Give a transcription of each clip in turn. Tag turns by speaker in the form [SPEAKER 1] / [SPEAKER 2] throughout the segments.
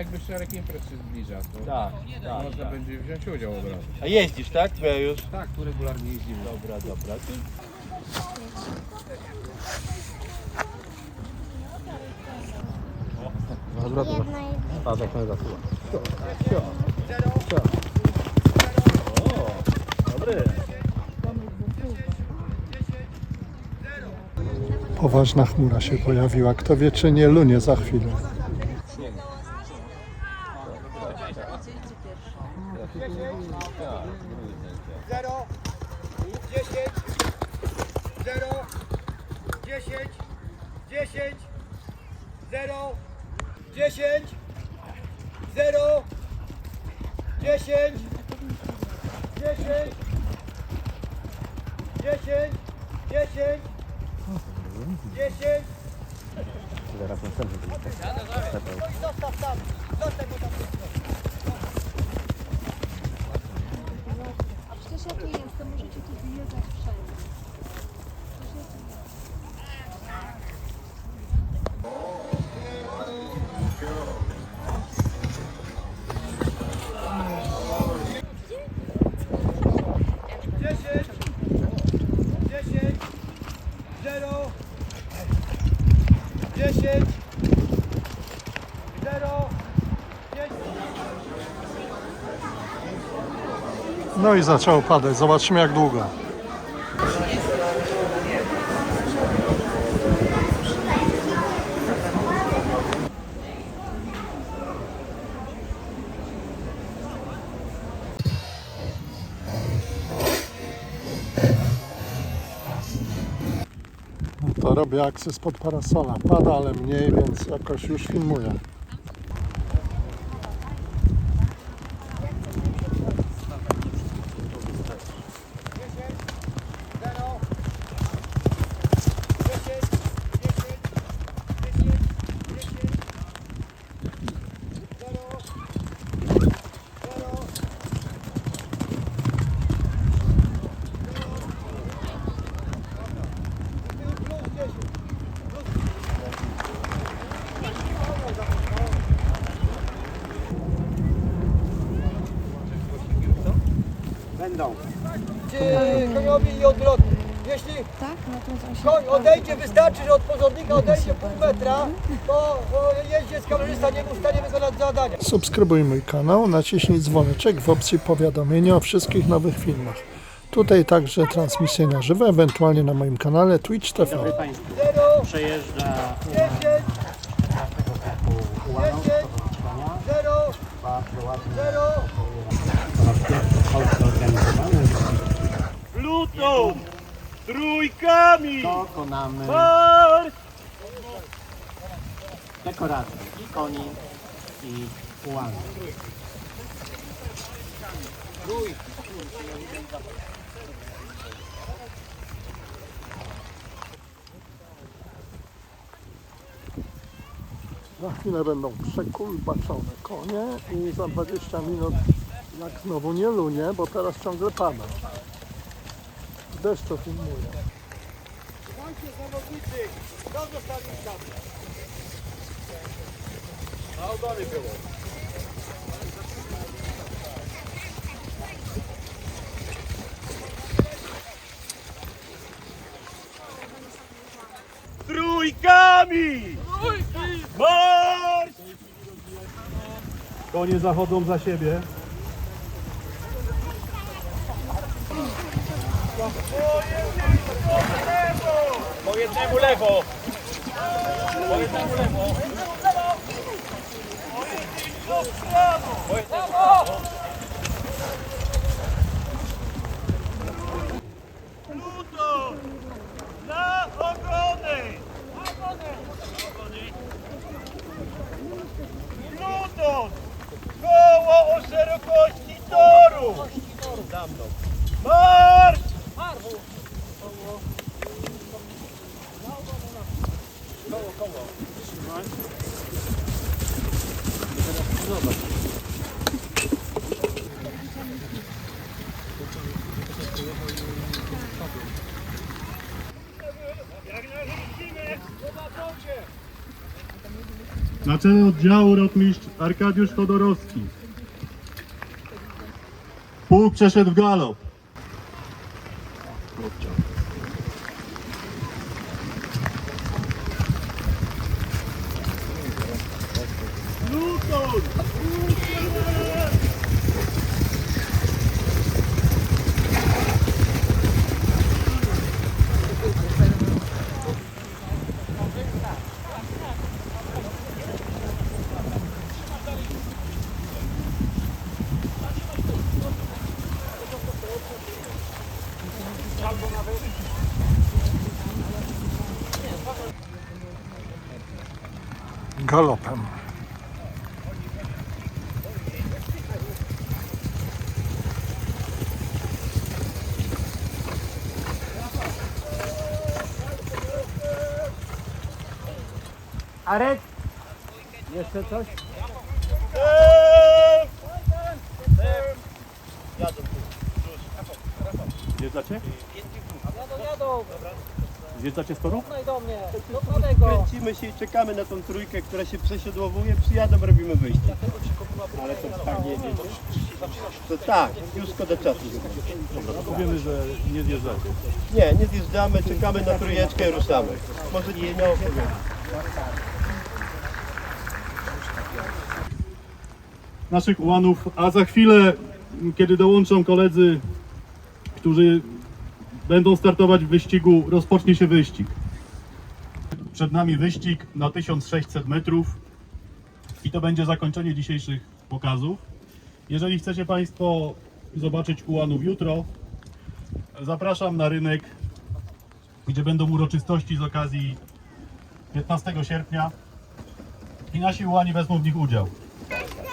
[SPEAKER 1] Jakby szereg imprez się zbliża, to
[SPEAKER 2] Tak, tak,
[SPEAKER 1] można
[SPEAKER 2] tak.
[SPEAKER 1] będzie wziąć udział od razu.
[SPEAKER 2] A jeździsz, tak? Bo ja już...
[SPEAKER 1] Tak, tu regularnie jeździmy.
[SPEAKER 2] Dobra, dobra.
[SPEAKER 3] Jedna jest.
[SPEAKER 2] Dobry.
[SPEAKER 4] Poważna chmura się pojawiła. Kto wie, czy nie lunie za chwilę.
[SPEAKER 5] 10, 0, 10, 0, 10, 10, 10, 10, 10. Teraz następny będzie. No i zostaw tam, zostaw go tam.
[SPEAKER 6] A przecież ja tu jestem, możecie tu wyjeżdżać wszędzie.
[SPEAKER 4] I zaczęło padać. Zobaczymy jak długo. To robię akcję spod parasola. Pada, ale mniej, więc jakoś już filmuję.
[SPEAKER 5] Będą. Czy koniowi i odwrotnie. Jeśli
[SPEAKER 6] Tak? Się
[SPEAKER 5] koń odejdzie, wystarczy, że od porządnika odejdzie pół metra, to o, jeździec kamerzysta nie był w stanie wykonać zadania.
[SPEAKER 4] Subskrybuj mój kanał, naciśnij dzwoneczek w opcji powiadomienia o wszystkich nowych filmach. Tutaj także transmisje na żywo, ewentualnie na moim kanale Twitch TV.
[SPEAKER 5] Zero,
[SPEAKER 7] przejeżdża
[SPEAKER 5] dziesięć,
[SPEAKER 7] tego typu ułamał
[SPEAKER 5] dziesięć, zero,
[SPEAKER 7] bardzo ładnie
[SPEAKER 5] zero,
[SPEAKER 7] po raz pierwszy w Polsce organizowany.
[SPEAKER 2] Plutą! Trójkami!
[SPEAKER 7] Dokonamy
[SPEAKER 2] Marsz!
[SPEAKER 7] dekoracji i koni i ułamów.
[SPEAKER 4] Za chwilę będą przekulbaczone konie i za 20 minut jak znowu nie lunie, bo teraz ciągle pada. Deszcz to filmuje.
[SPEAKER 5] Słuchajcie zawodnicy, kto zostawił sztabę?
[SPEAKER 2] Na ogony było. Trójkami! Marsz!
[SPEAKER 8] Konie zachodzą za siebie.
[SPEAKER 2] Po jednemu lewo! Po jednemu lewo! Pluton! Na ogony! Pluton! Koło o szerokości toru! Marsz!
[SPEAKER 8] Na oddziału rotmistrz Arkadiusz Chodorowski. Pułk przeszedł w galop.
[SPEAKER 4] Galopem.
[SPEAKER 5] Arek? Jeszcze coś?
[SPEAKER 8] Zjeżdżacie z toru?
[SPEAKER 5] No i do mnie. Do prawego.
[SPEAKER 2] Kręcimy się i czekamy na tą trójkę, która się przesiodłowuje, przyjadą, robimy wyjście. Ale to tak nie, nie, to tak, już szkoda czasu.
[SPEAKER 8] Wiemy, że nie zjeżdżacie.
[SPEAKER 2] Nie, nie zjeżdżamy, czekamy na trójeczkę i ruszamy. Może nie miało problemu.
[SPEAKER 8] naszych ułanów, a za chwilę, kiedy dołączą koledzy, którzy będą startować w wyścigu, rozpocznie się wyścig. Przed nami wyścig na 1600 metrów i to będzie zakończenie dzisiejszych pokazów. Jeżeli chcecie Państwo zobaczyć ułanów jutro, zapraszam na rynek, gdzie będą uroczystości z okazji 15 sierpnia i nasi ułani wezmą w nich udział.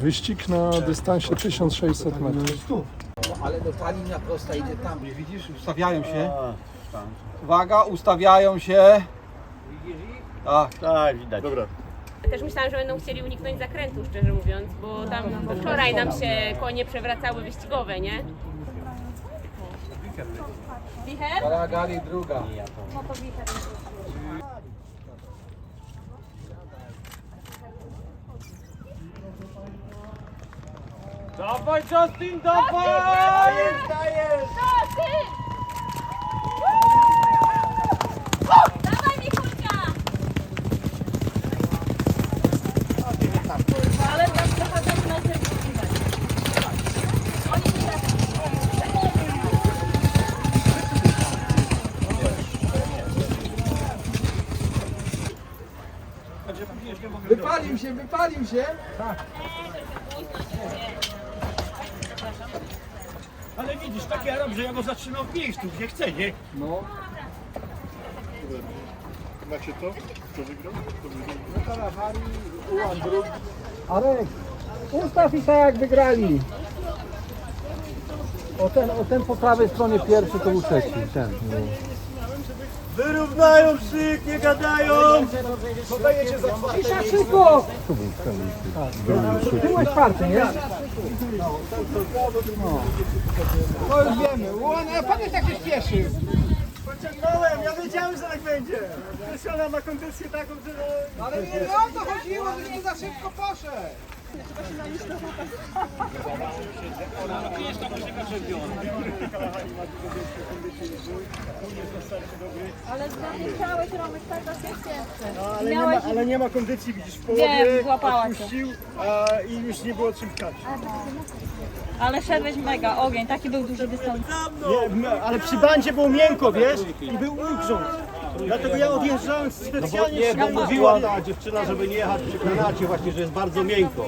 [SPEAKER 4] Wyścig na dystansie 1600 metrów.
[SPEAKER 5] Ale do pani na prosta idzie tam. Widzisz, ustawiają się. Uwaga, ustawiają się. Tak.
[SPEAKER 2] Tak, widać. Dobra.
[SPEAKER 9] Też myślałam, że będą chcieli uniknąć zakrętu, szczerze mówiąc, bo tam wczoraj nam się konie przewracały wyścigowe, nie? Wicher?
[SPEAKER 5] Karagali druga. Dawaj Justin, dawaj! Dajesz,
[SPEAKER 9] Dawaj Mikulka! Ale tam trochę tak na
[SPEAKER 5] Wypalił się, wypalił się.
[SPEAKER 10] Ale Arab, że ja go zatrzymał w miejscu, gdzie chce, nie?
[SPEAKER 5] No.
[SPEAKER 8] Macie to? Kto wygrał?
[SPEAKER 5] Arek, ustaw i tak jak wygrali. O ten, o ten po prawej stronie pierwszy to był trzeci. Ten.
[SPEAKER 2] Wyrównają szyk, nie gadają!
[SPEAKER 5] Cisza, szybko! Ty byłeś czwarty, nie? No już wiemy. Łon, a pan jest taki śpieszy.
[SPEAKER 10] Pociągnąłem, ja wiedziałem, że tak będzie. Krystiana ma kondycję taką, że...
[SPEAKER 5] Ale nie o to chodziło, że nie za szybko poszedł.
[SPEAKER 11] Na Ale zamieszałeś Romek, tak was jest
[SPEAKER 2] No, ale, nie ma, ale nie ma kondycji, widzisz, w połowie
[SPEAKER 11] Wiem, złapała cię.
[SPEAKER 2] odpuścił a, i już nie było czym pchać.
[SPEAKER 11] Ale szedłeś mega, ogień, taki był duży dystans.
[SPEAKER 2] Nie, m- ale przy bandzie było miękko, wiesz, i był ugrząd. Dlatego ja odjeżdżałem specjalnie
[SPEAKER 7] Nie, bo mówiła ta dziewczyna, żeby nie jechać przy granacie właśnie, że jest bardzo miękko.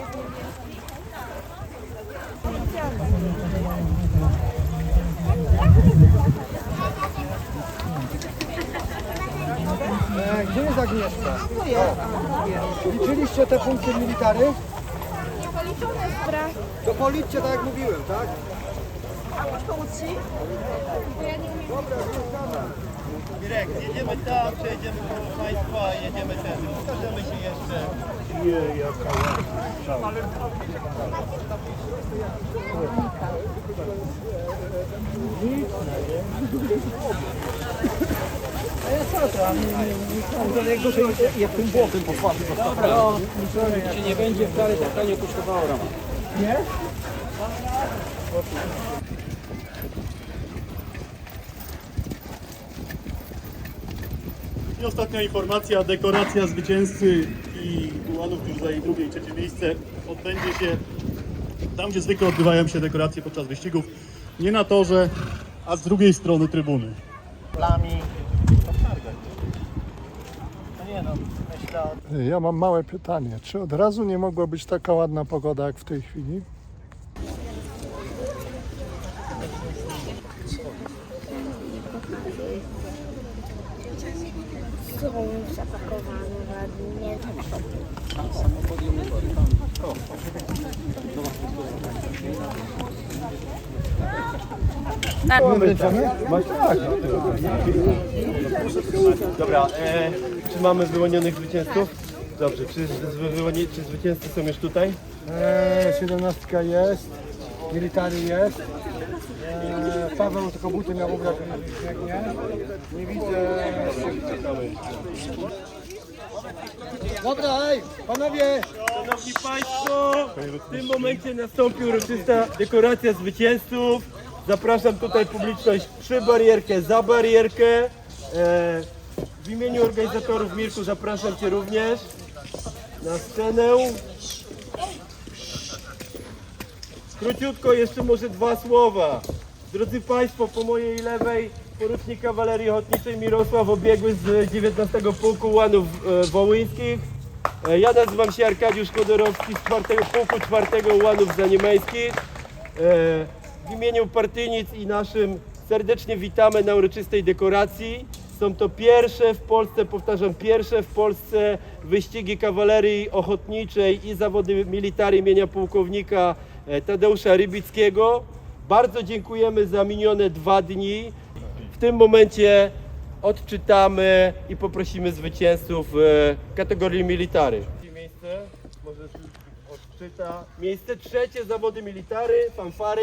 [SPEAKER 5] E, Gdzie jest Agnieszka? Liczyliście te punkty military? To policzcie tak jak mówiłem, tak?
[SPEAKER 2] Mirek, jedziemy tam, przejedziemy koło państwa, jedziemy ten, pokażemy się jeszcze. Nie, jaka
[SPEAKER 5] Jak tym błotem pochwaty Dobra, się nie będzie wcale tak nie kosztowało rama.
[SPEAKER 8] I ostatnia informacja, dekoracja zwycięzcy i ułanów, którzy zajęli drugie i trzecie miejsce, odbędzie się tam, gdzie zwykle odbywają się dekoracje podczas wyścigów, nie na torze, a z drugiej strony trybuny.
[SPEAKER 7] Plami. No nie no, myślę o
[SPEAKER 4] Ja mam małe pytanie. Czy od razu nie mogła być taka ładna pogoda jak w tej chwili?
[SPEAKER 2] Dobra, e, czy mamy wyłonionych zwycięzców? Dobrze, czy, z- wyłoni, czy zwycięzcy są już tutaj?
[SPEAKER 5] Eee, 17 jest, military jest. Eee, Paweł tylko buty miał ubrać, nie? Nie widzę. Dobra, ej, panowie!
[SPEAKER 2] Szanowni Państwo, w tym momencie nastąpi uroczysta dekoracja zwycięzców. Zapraszam tutaj publiczność przy barierkę, za barierkę. E, w imieniu organizatorów Mirku zapraszam Cię również na scenę. Króciutko jeszcze może dwa słowa. Drodzy Państwo, po mojej lewej porucznik kawalerii ochotniczej Mirosław Obiegły z 19 Pułku Łanów e, Wołyńskich. E, Ja nazywam się Arkadiusz Kodorowski z 4 Pułku 4 Ułanów Zaniemeńskich. E, W imieniu partyjnic i naszym serdecznie witamy na uroczystej dekoracji. Są to pierwsze w Polsce, powtarzam, pierwsze w Polsce wyścigi kawalerii ochotniczej i zawody military imienia pułkownika e, Tadeusza Rybickiego. Bardzo dziękujemy za minione dwa dni. W tym momencie odczytamy i poprosimy zwycięzców w kategorii military. Miejsce, może odczyta. Miejsce trzecie, zawody military, fanfary.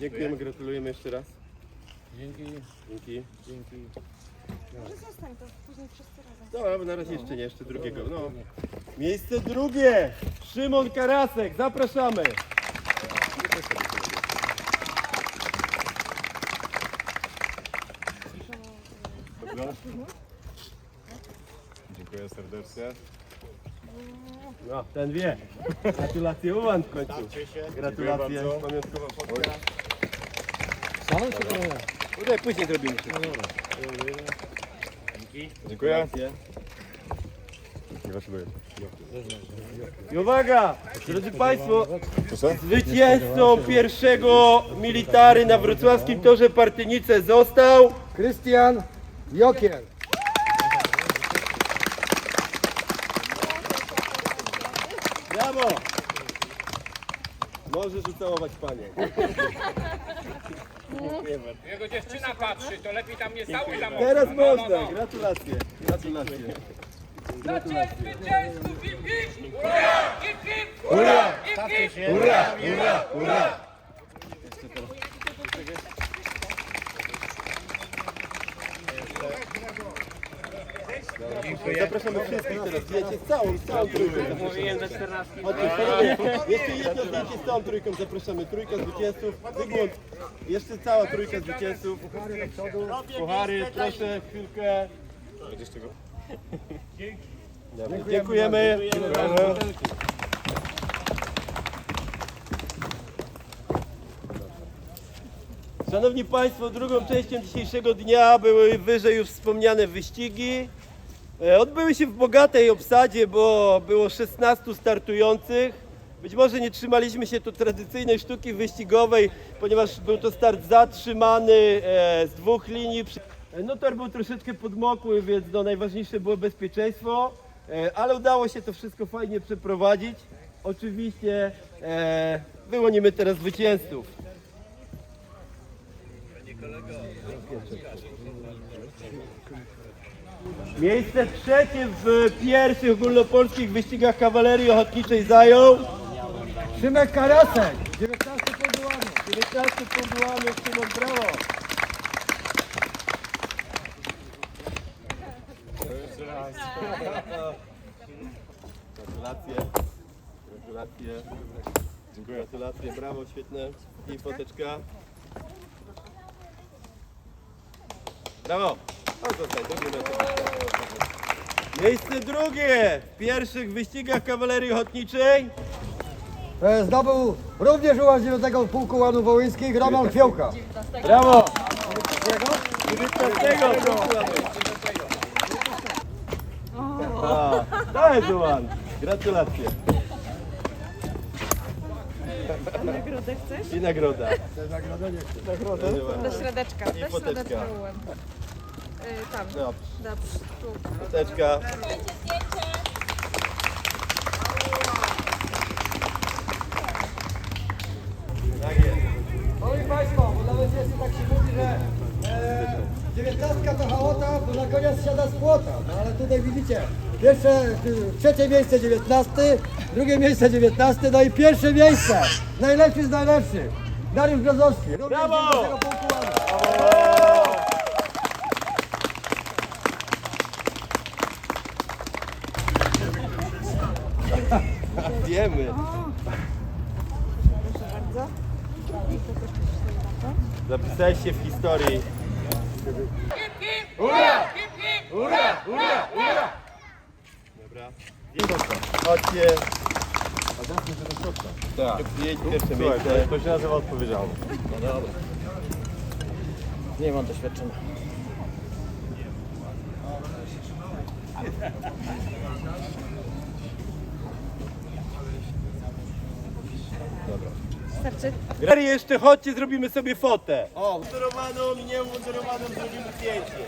[SPEAKER 2] Dziękujemy, gratulujemy jeszcze raz. Dzięki. Dzięki. Dzięki.
[SPEAKER 11] Zostań to, później wszyscy razem.
[SPEAKER 2] Dobra, bo na razie jeszcze nie, jeszcze drugiego. No. Miejsce drugie. Szymon Karasek, zapraszamy.
[SPEAKER 8] Dziękuję serdecznie.
[SPEAKER 2] No, ten wie. Gratulacje Uwan w końcu. Gratulacje. Pamiątkowa fotka. Tutaj później zrobimy.
[SPEAKER 8] Dziękuję.
[SPEAKER 2] Gratulacje. I uwaga, drodzy Państwo, zwycięzcą pierwszego military na wrocławskim torze Partynice został
[SPEAKER 5] Krystian Jokiel.
[SPEAKER 2] Brawo! Możesz ucałować
[SPEAKER 10] Jego dziewczyna patrzy, to lepiej tam nie stały za mocno.
[SPEAKER 2] Teraz
[SPEAKER 10] No, no,
[SPEAKER 2] można.
[SPEAKER 10] no.
[SPEAKER 2] Gratulacje. Gratulacje.
[SPEAKER 10] Za cześć zwycięzców! Hip, hip! Ura! Hip, hip! Ura! Hip, hip! Ura! Ura! Ura!
[SPEAKER 2] Zapraszamy wszystkich teraz. Zdjęcie z całą, z całą trójką. Mówiłem ze 14. Jeszcze jedno zdjęcie z całą trójką zapraszamy. Trójka zwycięzców. Zygmunt, jeszcze cała trójka zwycięzców. Puchary, proszę chwilkę. Dobra, Dziękujemy. Dziękujemy. Szanowni Państwo, drugą częścią dzisiejszego dnia były wyżej już wspomniane wyścigi. E, Odbyły się w bogatej obsadzie, bo było 16 startujących. Być może nie trzymaliśmy się tu tradycyjnej sztuki wyścigowej, ponieważ był to start zatrzymany e, z dwóch linii. E, No tor był troszeczkę podmokły, więc no, najważniejsze było bezpieczeństwo, ale udało się to wszystko fajnie przeprowadzić. Oczywiście wyłonimy teraz zwycięzców. Miejsce trzecie w pierwszych ogólnopolskich wyścigach kawalerii ochotniczej zajął
[SPEAKER 5] Szymek Karasek, 19 podłamy.
[SPEAKER 2] 19 podłamy Szymon Brawo. Gratulacje. Gratulacje. Gratulacje, brawo, świetne. I foteczka. Brawo. Zostań, miejsce. Miejsce drugie w pierwszych wyścigach kawalerii ochotniczej.
[SPEAKER 5] E, Zdobył również ułaz 9 Pułku Łanów Wołyńskich Roman Fiołka.
[SPEAKER 2] Brawo! 19 To jest Ułan. Gratulacje.
[SPEAKER 9] Nagrodę chcesz?
[SPEAKER 2] I nagroda. Nagroda.
[SPEAKER 9] Do środeczka.
[SPEAKER 2] I foteczka.
[SPEAKER 9] Tam.
[SPEAKER 2] Dobrze.
[SPEAKER 9] Dobrze. Tu.
[SPEAKER 2] Foteczka. Tak jest.
[SPEAKER 5] Szanowni Państwo, bo nawet jest tak się mówi, że e, 19 to hałota, bo na koniec siada z płota. No ale tutaj widzicie, pierwsze, y, trzecie miejsce 19, drugie miejsce 19, no i pierwsze miejsce. Najlepszy z najlepszych. Dariusz Brzozowski. również
[SPEAKER 2] Brawo!
[SPEAKER 5] z 9 Pułku Łanów.
[SPEAKER 2] Wiemy. Zapisałeś się w historii. Dobra. Chodźcie. Tak. Jedź pierwsze miejsce. To się nazywa odpowiedzialność.
[SPEAKER 7] Nie mam doświadczenia.
[SPEAKER 9] Starczy?
[SPEAKER 2] Grary jeszcze chodźcie, zrobimy sobie fotę. O, mundurowaną i niemundurowaną zrobimy zdjęcie.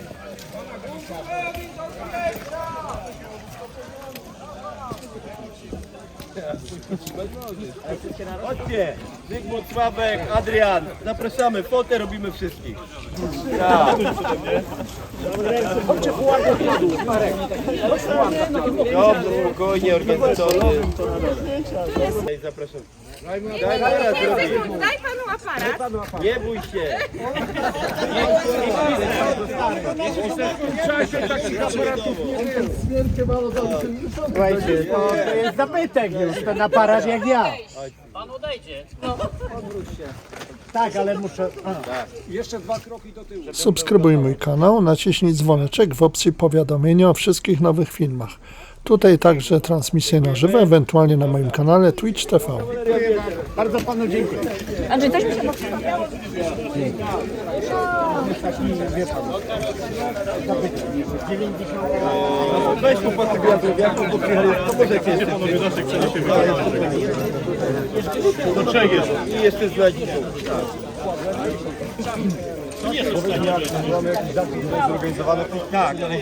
[SPEAKER 2] Chodźcie, Zygmunt, Sławek, Adrian, zapraszamy, fotę robimy wszystkich. Tak. Dobrze, spokojnie, organizatory. Zapraszam. Daj, teraz zrobimy.
[SPEAKER 9] Daj panu aparat.
[SPEAKER 2] Nie bój się.
[SPEAKER 7] Słuchajcie, to, to jest zabytek już, ten aparat jak ja.
[SPEAKER 10] Pan odejdzie.
[SPEAKER 7] Tak, ale muszę... A.
[SPEAKER 4] Subskrybuj mój kanał, naciśnij dzwoneczek w opcji powiadomienia o wszystkich nowych filmach. Tutaj także transmisje na żywo, ewentualnie na moim kanale Twitch TV.
[SPEAKER 7] Bardzo panu dziękuję.
[SPEAKER 9] Andrzej, coś mi się pokazało.
[SPEAKER 2] Weź mu fotografię, jak to przyjechali, to może jak jeszcze
[SPEAKER 8] To trzech jest.
[SPEAKER 2] I jeszcze znajdziesz. Tak, ale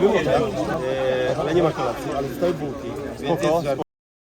[SPEAKER 2] było tak, e, ale nie ma kolacji, ale zostały bułki. Jest